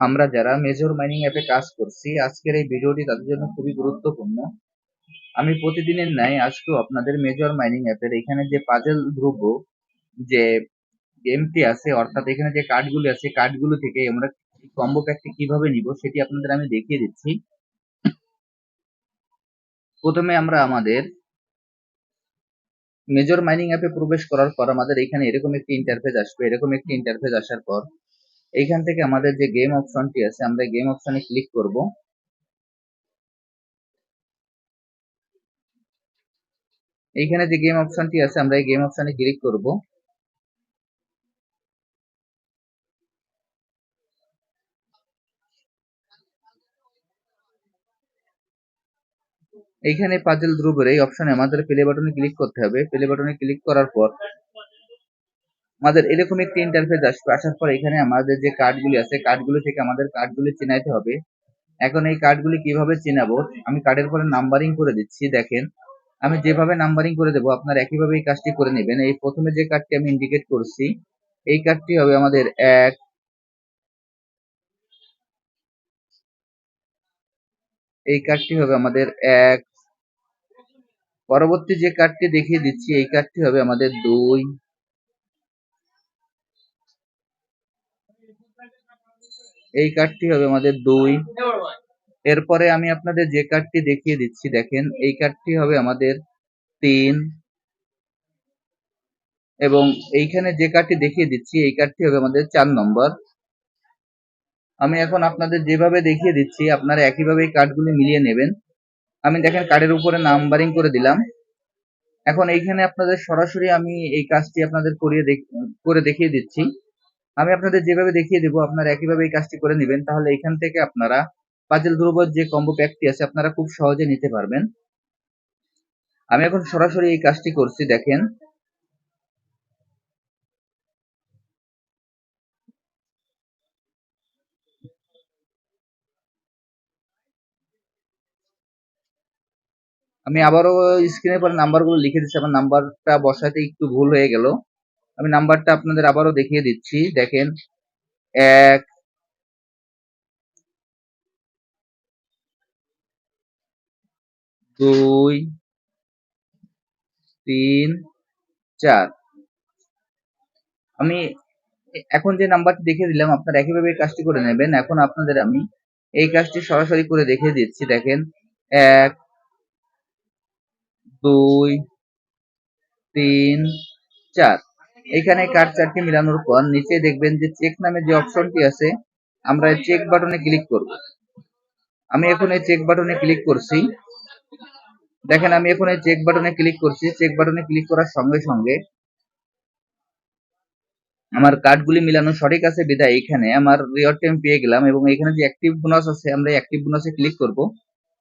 আমরা যারা major mining অ্যাপে কাজ করছি, আজকের এই ভিডিওটি তাদের জন্য খুবই গুরুত্বপূর্ণ। আমি প্রতিদিনের ন্যায় আজকেও আপনাদের মেজর মাইনিং অ্যাপের এখানে যে পাজেল ধ্রুব, যে গেমটি আছে, অর্থাৎ এখানে যে কার্ডগুলি আছে কার্ডগুলো থেকে আমরা কম্বো প্যাকটি কীভাবে নিব সেটি আপনাদের আমি দেখিয়ে দিচ্ছি। প্রথমে আমরা আমাদের মেজর মাইনিং অ্যাপে প্রবেশ করার পর আমাদের এখানে এরকম একটি ইন্টারফেস আসবে, এরকম একটি ইন্টারফেস আসার পর এইখান থেকে আমাদের যে গেম অপশনটি আছে, আমরা গেম অপশনে ক্লিক করব। এইখানে যে গেম অপশনটি আছে, আমরা এই গেম অপশনে ক্লিক করব। এইখানে পাজেল ধ্রুবের এই অপশনে আমাদের প্লে বাটনে ক্লিক করতে হবে। প্লে বাটনে ক্লিক করার পর আমাদের এরকম একটি ইন্টারফেস আসবে। আসার পর এখানে আমাদের যে কার্ডগুলি আছে কার্ডগুলি থেকে আমাদের কার্ডগুলি চিনাইতে হবে। এখন এই কার্ডগুলি কীভাবে চিনাবো? আমি কার্ডের পরে নাম্বারিং করে দিচ্ছি, দেখেন। আমি যেভাবে নাম্বারিং করে দেবো, আপনার একইভাবে এই কাজটি করে নেবেন। এই প্রথমে যে কার্ডটি আমি ইন্ডিকেট করছি, এই কার্ডটি হবে আমাদের এক এই কার্ডটি হবে আমাদের এক। পরবর্তী যে কার্ডটি দেখিয়ে দিচ্ছি, এই কার্ডটি হবে আমাদের দুই। এই কার্ডটি হবে আমাদের দুই। এরপরে আমি আপনাদের যে কার্ডটি দেখিয়ে দিচ্ছি, দেখেন, এই কার্ডটি হবে আমাদের তিন। এবং এইখানে যে কার্ডটি দেখিয়ে দিচ্ছি, এই কার্ডটি হবে আমাদের চার নম্বর। আমি এখন আপনাদের যেভাবে দেখিয়ে দিচ্ছি, আপনারা একইভাবে এই কার্ডগুলি মিলিয়ে নেবেন। আমি দেখেন কার্ডের উপরে নাম্বারিং করে দিলাম। এখন এইখানে আপনাদের সরাসরি আমি এই কাজটি আপনাদের করিয়ে করে দেখিয়ে দিচ্ছি। আমি আপনাদের যেভাবে দেখিয়ে দেবো, আপনারা একইভাবে এই কাজটি করে নেবেন, তাহলে এখান থেকে আপনারা পাজেল ধ্রুবর যে কম্বো প্যাকটি আছে, আপনারা খুব সহজে নিতে পারবেন। আমি এখন সরাসরি এই কাজটি করছি, দেখেন। আমি আবারও স্ক্রিনের পরে নাম্বারগুলো লিখে দিচ্ছি, আমার নাম্বারটা বসাতে একটু ভুল হয়ে গেল। আমি নাম্বারটা আপনাদের আবারও দেখিয়ে দিচ্ছি, দেখেন। এক, দুই, তিন, চার। আমি এখন যে নাম্বারটি দেখিয়ে দিলাম, আপনারা একইভাবে এই কাজটি করে নেবেন। এখন আপনাদের আমি এই কাজটি সরাসরি করে দেখিয়ে দিচ্ছি, দেখেন। এক দুই, তিন, চার। এখানে কার্ড চারটি মিলানোর পর নিচে দেখবেন যে চেক নামে যে অপশনটি আছে, আমরা চেক বাটনে ক্লিক করব। আমি এখন এই চেক বাটনে ক্লিক করছি। দেখেন, আমি এখন এই চেক বাটনে ক্লিক করছি। চেক বাটনে ক্লিক করার সঙ্গে সঙ্গে আমার কার্ডগুলি মিলানো সঠিক আছে, বিদায়। এখানে আমার রিওয়ার্ড টাইম পেয়ে গেলাম এবং এখানে যে অ্যাক্টিভ বোনাস আছে, আমরা অ্যাক্টিভ বোনাসে ক্লিক করব।